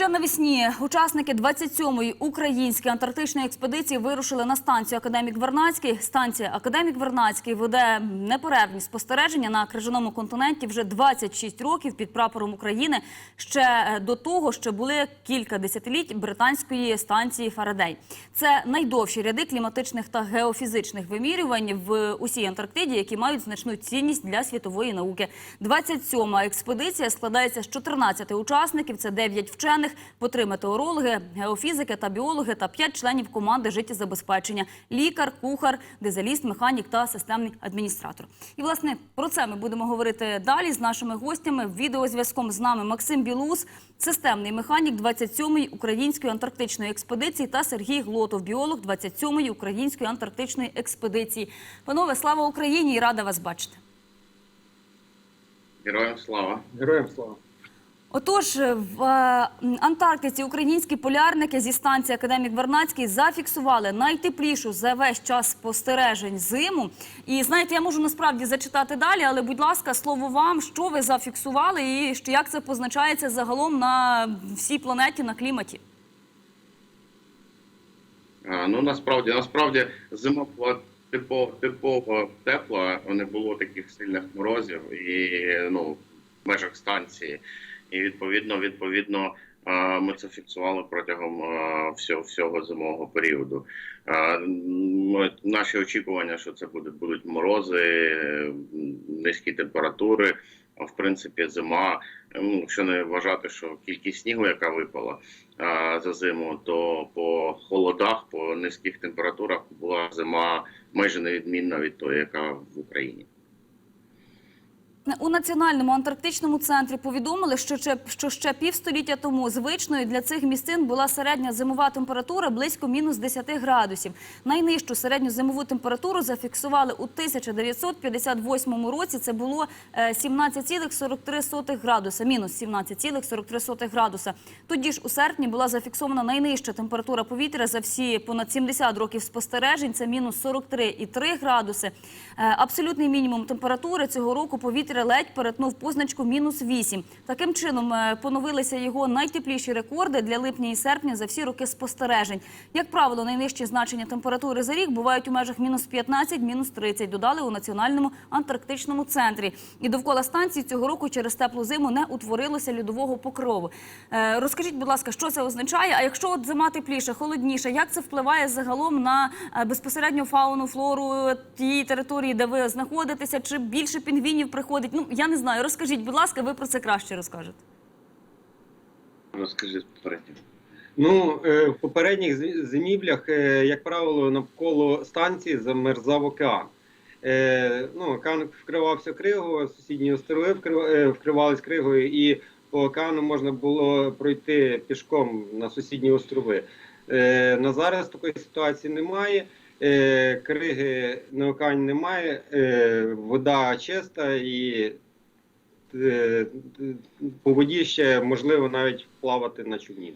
Ще навесні учасники 27-ї української антарктичної експедиції вирушили на станцію Академік Вернацький. Станція Академік Вернацький веде неперервні спостереження на крижаному континенті вже 26 років під прапором України. Ще е, до того, що були кілька десятиліть британської станції Фарадей. Це найдовші ряди кліматичних та геофізичних вимірювань в усій Антарктиді, які мають значну цінність для світової науки. 27-ма експедиція складається з 14 учасників. Це 9 вчених, по три метеорологи, геофізики та біологи та 5 членів команди життєзабезпечення – лікар, кухар, дизеліст, механік та системний адміністратор. І власне про це ми будемо говорити далі з нашими гостями. Відеозв'язком з нами Максим Білус, системний механік 27-ї української антарктичної експедиції та Сергій Глотов, біолог 27-ї української антарктичної експедиції. Панове, слава Україні і рада вас бачити. Героям слава. Героям слава. Отож, в е, Антарктиці українські полярники зі станції Академік Вернацький зафіксували найтеплішу за весь час спостережень зиму. І знаєте, я можу насправді зачитати далі, але будь ласка, слово вам, що ви зафіксували і як це позначається загалом на всій планеті на кліматі? Ну насправді, насправді зима була типово тепла, не було таких сильних морозів і ну в межах станції. І відповідно, відповідно, ми це фіксували протягом всього, всього зимового періоду. Наші очікування, що це буде будуть морози, низькі температури. В принципі, зима, якщо не вважати, що кількість снігу, яка випала за зиму, то по холодах, по низьких температурах була зима майже невідмінна від тої, яка в Україні. У Національному антарктичному центрі повідомили, що ще, що ще півстоліття тому звичною для цих місцин була середня зимова температура близько мінус 10 градусів. Найнижчу середню зимову температуру зафіксували у 1958 році. Це було е, 17,43 градуса, мінус 17,43 градуса. Тоді ж у серпні була зафіксована найнижча температура повітря за всі понад 70 років спостережень. Це мінус 43,3 градуси. Е, Абсолютний мінімум температури цього року повітря ледь перетнув позначку мінус 8. Таким чином е, поновилися його найтепліші рекорди для липня і серпня за всі роки спостережень. Як правило, найнижчі значення температури за рік бувають у межах мінус 15, мінус 30, додали у Національному антарктичному центрі. І довкола станції цього року через теплу зиму не утворилося льодового покрову. Е, Розкажіть, будь ласка, що це означає? А якщо от зима тепліша, холодніша, як це впливає загалом на е, безпосередньо фауну, флору тієї території, де ви знаходитеся? Чи більше пінгвінів приходить? Ну я не знаю. Розкажіть, будь ласка, ви про це краще розкажете. Розкажи попередньо. Ну, е, в попередніх зимівлях, е, як правило, навколо станції замерзав океан. Е, Ну, океан вкривався кригою, сусідні острови вкрив- вкривались кригою, і по океану можна було пройти пішком на сусідні острови. На зараз такої ситуації немає. Е, Криги на океані немає, е, вода чиста і е, по воді ще можливо навіть плавати на човні.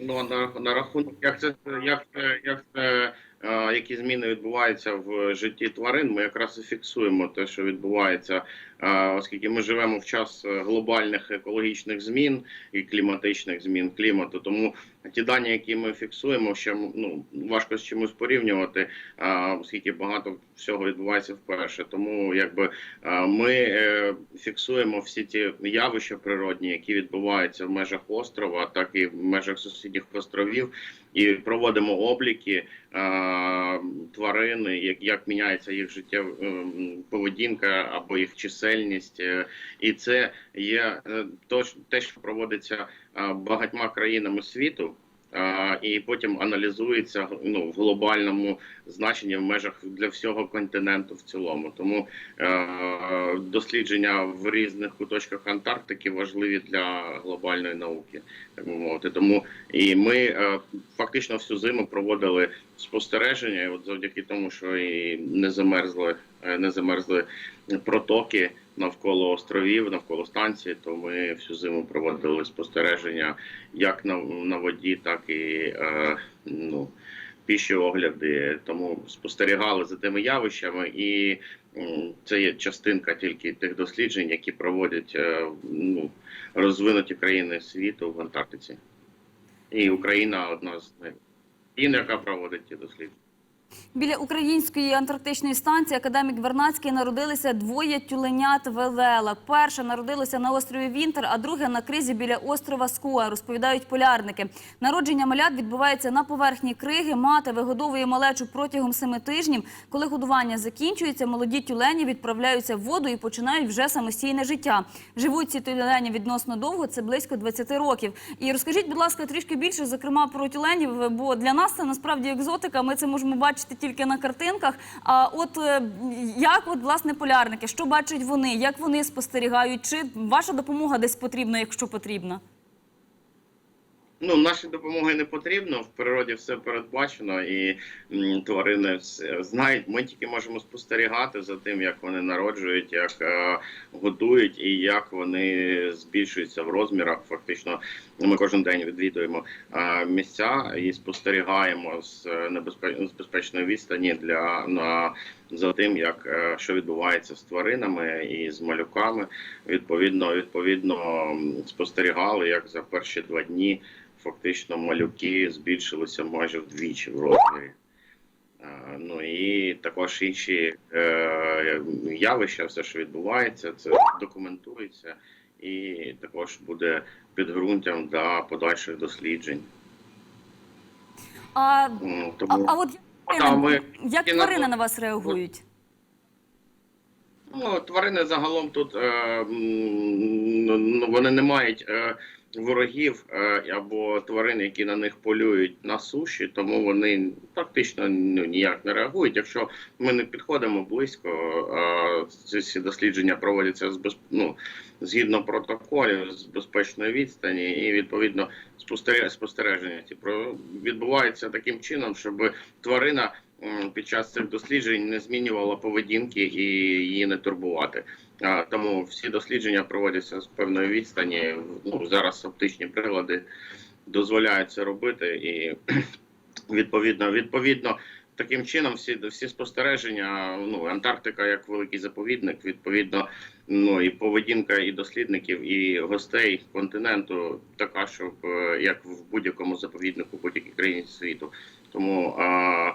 Ну а на, на рахунок, як це як це, як це е, які зміни відбуваються в житті тварин, ми якраз і фіксуємо те, що відбувається, оскільки ми живемо в час е, глобальних екологічних змін і кліматичних змін клімату. Тому ті дані, які ми фіксуємо, ще ну важко з чимось порівнювати, оскільки багато всього відбувається вперше. Тому якби ми е, фіксуємо всі ті явища природні, які відбуваються в межах острова, так і в межах сусідніх островів, і проводимо обліки е, тварин, як, як міняється їх життя ем, поведінка або їх чисельність, Е, і це є е, те, що проводиться е, багатьма країнами світу. І потім аналізується ну в глобальному значенні в межах для всього континенту в цілому. Тому дослідження в різних куточках Антарктики важливі для глобальної науки, так би мовити. Тому і ми фактично всю зиму проводили спостереження, от завдяки тому, що і не замерзли, не замерзли протоки навколо островів, навколо станції, то ми всю зиму проводили спостереження як на, на воді, так і е, ну, піші огляди, тому спостерігали за тими явищами, і це є частинка тільки тих досліджень, які проводять е, ну, розвинуті країни світу в Антарктиці. І Україна одна з них. яка проводить ті дослідження. Біля української антарктичної станції академік Вернацький народилися двоє тюленят Велела. Перше народилося на острові Вінтер, а друге на кризі біля острова Скоа, розповідають полярники. Народження малят відбувається на поверхні криги. Мати вигодовує малечу протягом семи тижнів. Коли годування закінчується, молоді тюлені відправляються в воду і починають вже самостійне життя. Живуть ці тюлені відносно довго, це близько 20 років. І розкажіть, будь ласка, трішки більше, зокрема про тюленів, бо для нас це насправді екзотика. Ми це можемо бачити тільки на картинках. А от е, як от власне полярники, що бачать вони, як вони спостерігають, чи ваша допомога десь потрібна, якщо потрібна? Ну, наші допомоги не потрібно. В природі все передбачено, і тварини все знають. Ми тільки можемо спостерігати за тим, як вони народжують, як е, готують і як вони збільшуються в розмірах. Фактично, ми кожен день відвідуємо е, місця і спостерігаємо з небезпе- з безпечної відстані для на за тим, як е, що відбувається з тваринами і з малюками. Відповідно, відповідно спостерігали, як за перші два дні фактично малюки збільшилися майже вдвічі в розмірі. Е, Ну і також інші е, явища, все, що відбувається, це документується і також буде підґрунтям для подальших досліджень. А, Ну, а, а от тварини, ми- як і тварини на вас реагують? Ну, тварини загалом тут е, ну, вони не мають е, ворогів е, або тварин, які на них полюють на суші, тому вони практично ну, ніяк не реагують. Якщо ми не підходимо близько, е, ці дослідження проводяться з без, ну, згідно протоколів з безпечної відстані, і відповідно спостереження, ці про відбуваються таким чином, щоб тварина під час цих досліджень не змінювала поведінки і її не турбувати. Тому всі дослідження проводяться з певної відстані. Ну зараз оптичні прилади дозволяють це робити, і відповідно, відповідно, таким чином всі всі спостереження. Ну Антарктика як великий заповідник, відповідно, ну і поведінка і дослідників, і гостей континенту така, щоб е, як в будь-якому заповіднику, будь-якій країні світу. Тому а,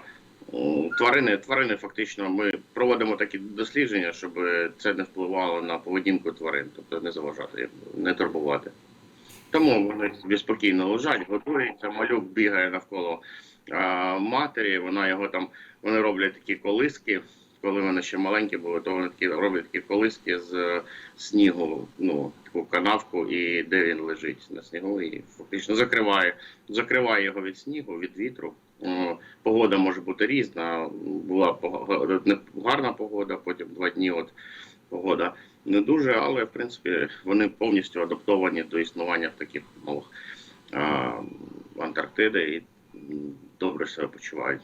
тварини, тварини фактично ми проводимо такі дослідження, щоб це не впливало на поведінку тварин, тобто не заважати, не турбувати. Тому вони собі спокійно лежать, готуються, малюк бігає навколо а, матері. Вона його там, вони роблять такі колиски. Коли вони ще маленькі були, то вони такі роблять такі колиски з снігу, ну таку канавку, і де він лежить на снігу, і фактично закриває, закриває його від снігу, від вітру. О, Погода може бути різна. Була гарна погода, потім два дні. От погода не дуже, але в принципі вони повністю адаптовані до існування в таких умовах Антарктиди і добре себе почувають.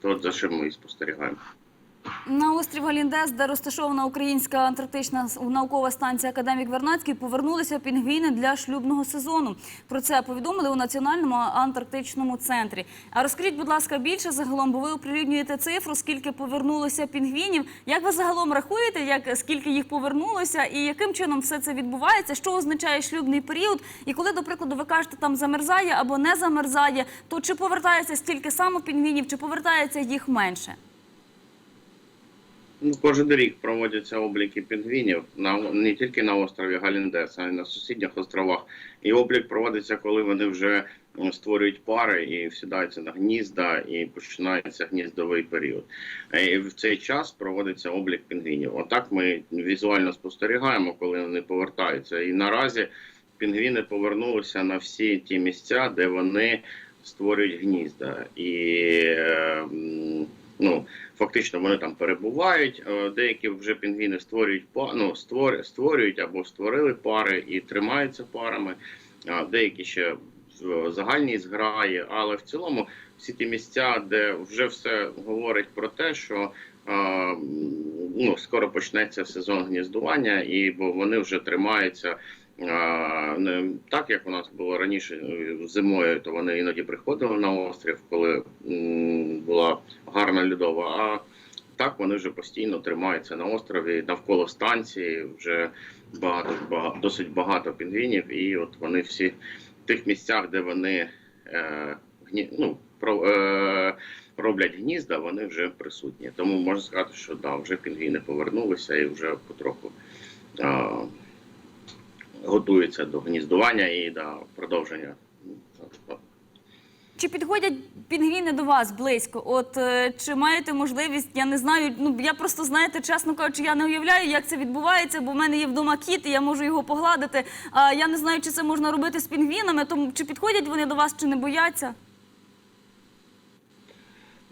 То за що ми і спостерігаємо. На острів Галіндес, де розташована українська антарктична наукова станція Академік Вернацький, повернулися пінгвіни для шлюбного сезону. Про це повідомили у Національному антарктичному центрі. А розкажіть, будь ласка, більше загалом, бо ви оприлюднюєте цифру, скільки повернулося пінгвінів. Як ви загалом рахуєте, скільки їх повернулося, і яким чином все це відбувається? Що означає шлюбний період? І коли, до прикладу, ви кажете, там замерзає або не замерзає, то чи повертається стільки само пінгвінів, чи повертається їх менше? Ну, кожен рік проводяться обліки пінгвінів на не тільки на острові Галіндес, а й на сусідніх островах. І облік проводиться, коли вони вже створюють пари і всідаються на гнізда, і починається гніздовий період. Е, І в цей час проводиться облік пінгвінів. Отак ми візуально спостерігаємо, коли вони повертаються. І наразі пінгвіни повернулися на всі ті місця, де вони створюють гнізда. І е, ну, фактично вони там перебувають. Е, Деякі вже пінгвіни створюють ну, створ- створюють або створили пари і тримаються парами. Деякі ще в загальній зграї, але в цілому всі ті місця, де вже все говорить про те, що е, ну, скоро почнеться сезон гніздування, і бо вони вже тримаються не так, як у нас було раніше е, зимою, то вони іноді приходили на острів, коли була гарна льодова. А так вони вже постійно тримаються на острові навколо станції. Вже багато, багато досить багато пінгвінів, і от вони всі в тих місцях, де вони е, гні, ну, про, е, роблять гнізда, вони вже присутні. Тому можна сказати, що да, вже пінгвіни повернулися і вже потроху. Е, готуються до гніздування і до продовження. Чи підходять пінгвіни до вас близько? От е, чи маєте можливість? Я не знаю. Ну я просто знаєте, чесно кажучи, я не уявляю, як це відбувається, бо в мене є вдома кіт, і я можу його погладити. А я не знаю, чи це можна робити з пінгвінами. Тому чи підходять вони до вас, чи не бояться?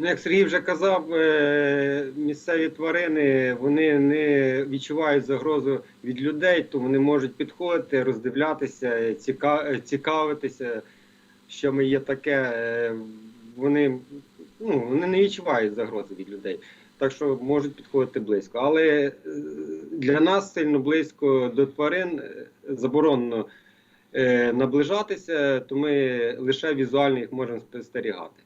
Ну, як Сергій вже казав, е, місцеві тварини вони не відчувають загрозу від людей, то вони можуть підходити, роздивлятися, цікавитися, що ми є таке. Е, Вони, ну, вони не відчувають загрози від людей, так що можуть підходити близько. Але е, для нас сильно близько до тварин заборонено наближатися, то ми лише візуально їх можемо спостерігати.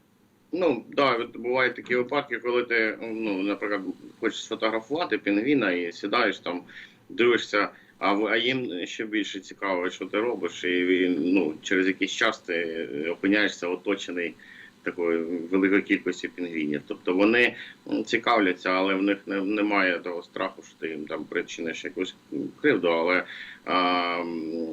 Ну да, от бувають такі випадки, коли ти, ну, наприклад, хочеш сфотографувати пінгвіна і сідаєш там, дивишся, а, а їм ще більше цікаво, що ти робиш, і ну, через якийсь час ти опиняєшся оточений такою великою кількістю пінгвінів. Тобто вони цікавляться, але в них не, немає того страху, що ти їм там причиниш якусь кривду, але а,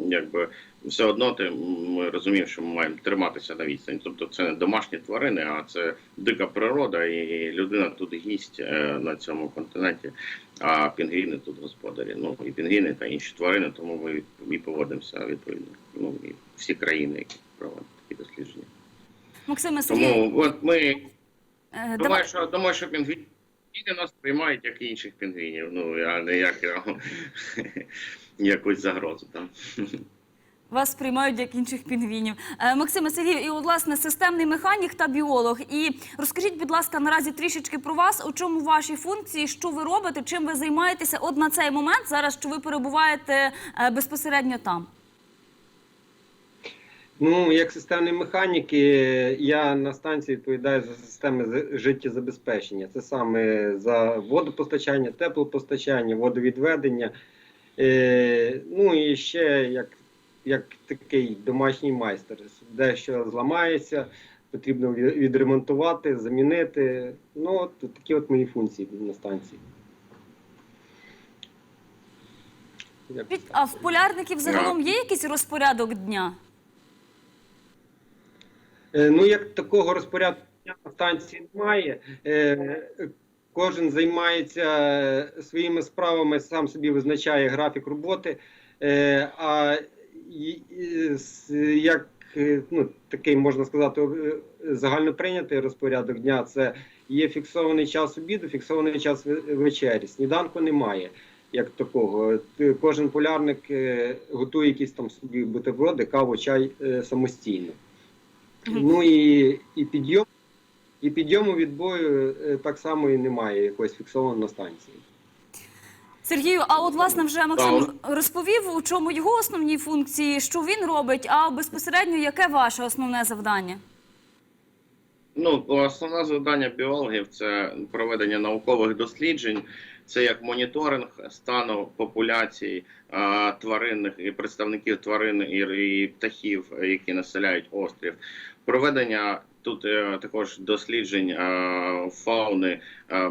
якби все одно ти ми розуміємо, що ми маємо триматися на відстані. Тобто це не домашні тварини, а це дика природа, і людина тут гість е, на цьому континенті, а пінгвіни тут господарі. Ну і пінгвіни та інші тварини, тому ми і поводимося відповідно. Ну і всі країни, які проводять такі дослідження. Максиме Сергій, Тому от ми е, думаю, що думаю, що пінгвіни нас приймають як і інших пінгвінів. Ну а не як е, якусь загрозу там. Вас сприймають як інших пінгвінів. Е, Максиме Сергій, і от, власне системний механік та біолог. І розкажіть, будь ласка, наразі трішечки про вас. У чому ваші функції, що ви робите, чим ви займаєтеся? От на цей момент зараз, що ви перебуваєте е, безпосередньо там. Ну, як системний механік, я на станції відповідаю за системи життєзабезпечення. Це саме за водопостачання, теплопостачання, водовідведення. Е, ну і ще як, як такий домашній майстер. Дещо зламається, потрібно відремонтувати, замінити. Ну, от такі от мої функції на станції. А в полярників загалом є якийсь розпорядок дня? Е, Ну, як такого розпорядку на станції немає. Е, Кожен займається е, своїми справами, сам собі визначає графік роботи. А як ну, такий можна сказати, загальноприйнятий розпорядок дня, це є фіксований час обіду, фіксований час вечері. Сніданку немає. Як такого, кожен полярник готує якісь там собі бутерброди, каву, чай самостійно. Ну і, і підйом, і підйому відбою е, так само і немає якогось фіксованого на станції. Сергію, а от власне вже Максим Так. розповів, у чому його основні функції, що він робить, а безпосередньо яке ваше основне завдання? Ну, основне завдання біологів це проведення наукових досліджень, це як моніторинг стану популяцій а, тваринних і представників тварин і, і птахів, які населяють острів, проведення тут е, також досліджень фауни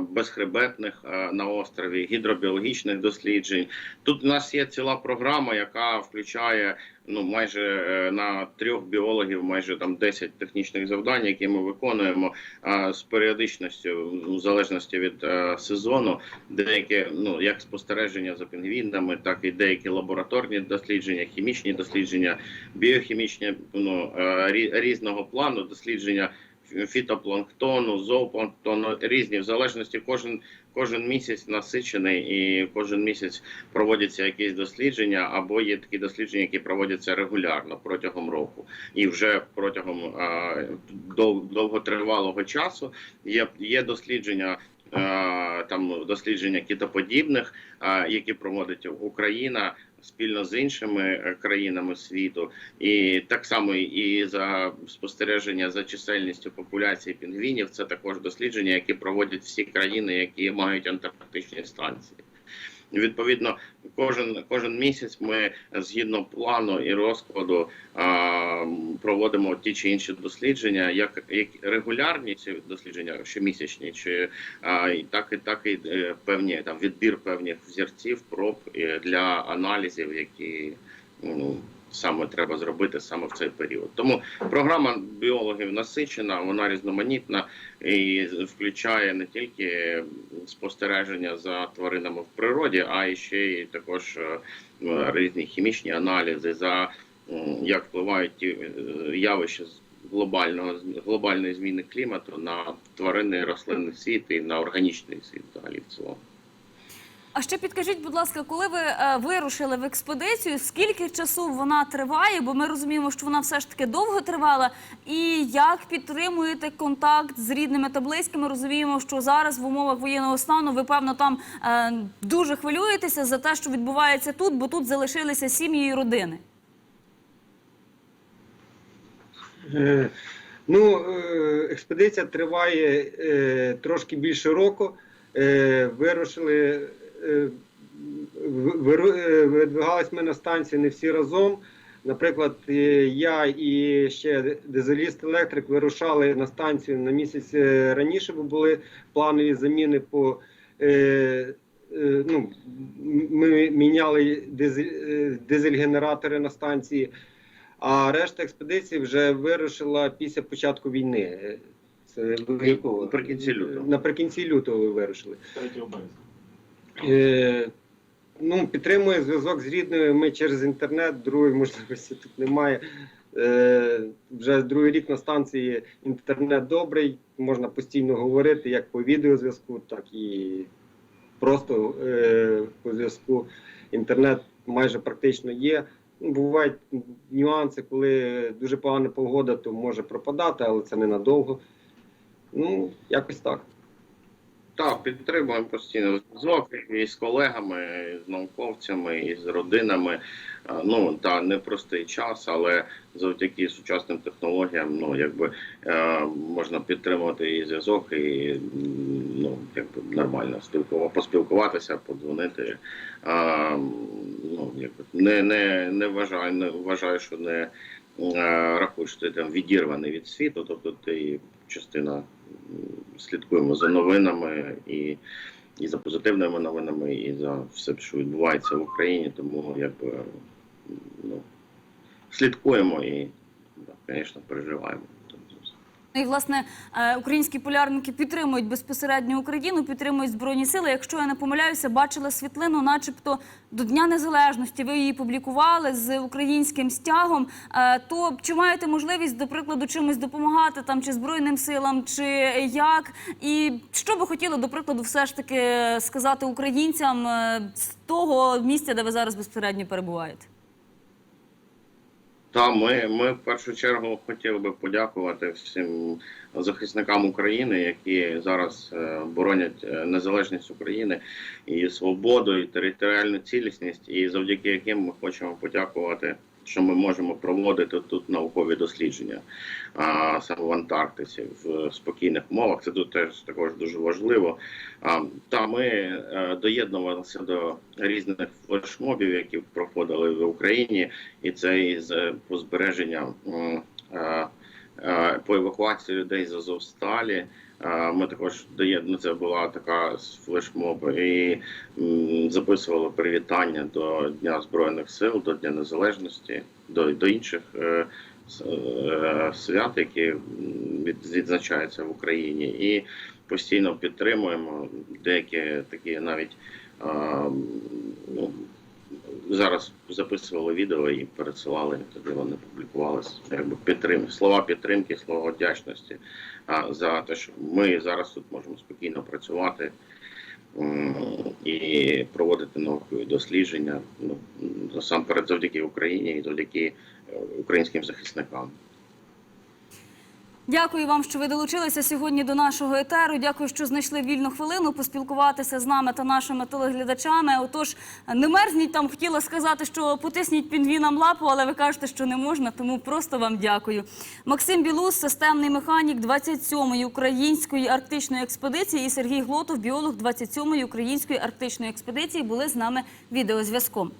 безхребетних на острові, гідробіологічних досліджень. Тут у нас є ціла програма, яка включає ну майже е, на трьох біологів, майже там 10 технічних завдань, які ми виконуємо А з періодичністю, в залежності від е, сезону. Деякі ну як спостереження за пінгвінами, так і деякі лабораторні дослідження, хімічні дослідження, біохімічні ну е, рі- різного плану дослідження. Фітопланктону, зоопланктону різні в залежності кожен кожен місяць насичений і кожен місяць проводяться якісь дослідження, або є такі дослідження, які проводяться регулярно протягом року, і вже протягом е, дов- довготривалого часу є, є дослідження. Там дослідження кітоподібних, які проводить Україна спільно з іншими е, країнами світу, і так само і за спостереження за чисельністю популяції пінгвінів. Це також дослідження, які проводять всі країни, які мають антарктичні станції. Відповідно, кожен кожен місяць ми згідно плану і розкладу а, проводимо ті чи інші дослідження, як, як регулярні ці дослідження щомісячні, чи а, і так і так і е, певні там відбір певних взірців, проб е, для аналізів, які ну саме треба зробити саме в цей період. Тому програма біологів насичена, вона різноманітна і включає не тільки спостереження за тваринами в природі, а і ще й також е, е, різні хімічні аналізи за як впливають ті е, явища з глобального глобальної зміни клімату на тваринний рослинний світ і на органічний світ взагалі в цілому. А ще підкажіть, будь ласка, коли ви е, вирушили в експедицію, скільки часу вона триває? Бо ми розуміємо, що вона все ж таки довго тривала. І як підтримуєте контакт з рідними та близькими? Розуміємо, що зараз в умовах воєнного стану ви певно там е, дуже хвилюєтеся за те, що відбувається тут, бо тут залишилися сім'ї і родини. Е, Ну, експедиція триває трошки більше року. Вирушили, е, виру- е, видвигались ми на станцію не всі разом. Наприклад, е, я і ще дизеліст-електрик вирушали на станцію на місяць раніше, бо були планові заміни по. е, е, Ну, ми міняли дизель, дизель-генератори на станції. А решта експедиції вже вирушила після початку війни. Це ви? Наприкінці лютого. Наприкінці лютого ви вирушили. Е, ну, підтримує зв'язок з рідною. Ми через інтернет, другої можливості тут немає. Е, вже другий рік на станції інтернет добрий, можна постійно говорити як по відеозв'язку, так і просто е, по зв'язку. Інтернет майже практично є. Ну, Бувають нюанси, коли дуже погана погода, то може пропадати, але це ненадовго. Ну, якось так. Так, підтримуємо постійно зв'язок і з колегами, з науковцями, і з родинами. Ну та непростий час, але завдяки сучасним технологіям, ну якби е, можна підтримувати і зв'язок, і ну якби нормально спілкувати, поспілкуватися, подзвонити. А, ну якби не, не, не вважаю, не вважаю, що не е, рахую, що ти там відірваний від світу, тобто ти частина слідкуємо за новинами і, і за позитивними новинами, і за все, що відбувається в Україні. Тому якби ну, слідкуємо і, звісно, переживаємо. І власне е, українські полярники підтримують безпосередньо Україну, підтримують збройні сили. Якщо я не помиляюся, бачила світлину, начебто до Дня Незалежності. Ви її публікували з українським стягом. Е, То чи маєте можливість, до прикладу, чимось допомагати там чи збройним силам, чи як? І що би хотіли, до прикладу, все ж таки сказати українцям е, з того місця, де ви зараз безпосередньо перебуваєте? Та ми, ми в першу чергу хотіли би подякувати всім захисникам України, які зараз е, боронять е, незалежність України і свободу, і територіальну цілісність, і завдяки яким ми хочемо подякувати, що ми можемо проводити тут наукові дослідження а, саме в Антарктиці в спокійних умовах. Це тут теж також дуже важливо. А, Та ми е, доєднувалися до різних флешмобів, які проходили в Україні і це із е, по збереження м, е, е, по евакуації людей з Азовсталі. Е, Ми також доєднали, це була така флешмоб, і записували привітання до Дня Збройних сил, до Дня Незалежності, до, до інших е, е, свят, які відзначаються в Україні, і постійно підтримуємо деякі такі навіть. ну, зараз записували відео і пересилали, тоді вони публікувалися. Якби підтрим... слова підтримки, слова вдячності за те, що ми зараз тут можемо спокійно працювати і проводити наукові дослідження. Ну насамперед завдяки Україні і завдяки е, українським захисникам. Дякую вам, що ви долучилися сьогодні до нашого етеру. Дякую, що знайшли вільну хвилину поспілкуватися з нами та нашими телеглядачами. Отож, не мерзніть там, хотіла сказати, що потисніть пінгвінам лапу, але ви кажете, що не можна, тому просто вам дякую. Максим Білус, системний механік 27-ї української арктичної експедиції, і Сергій Глотов, біолог 27-ї української арктичної експедиції, були з нами відеозв'язком.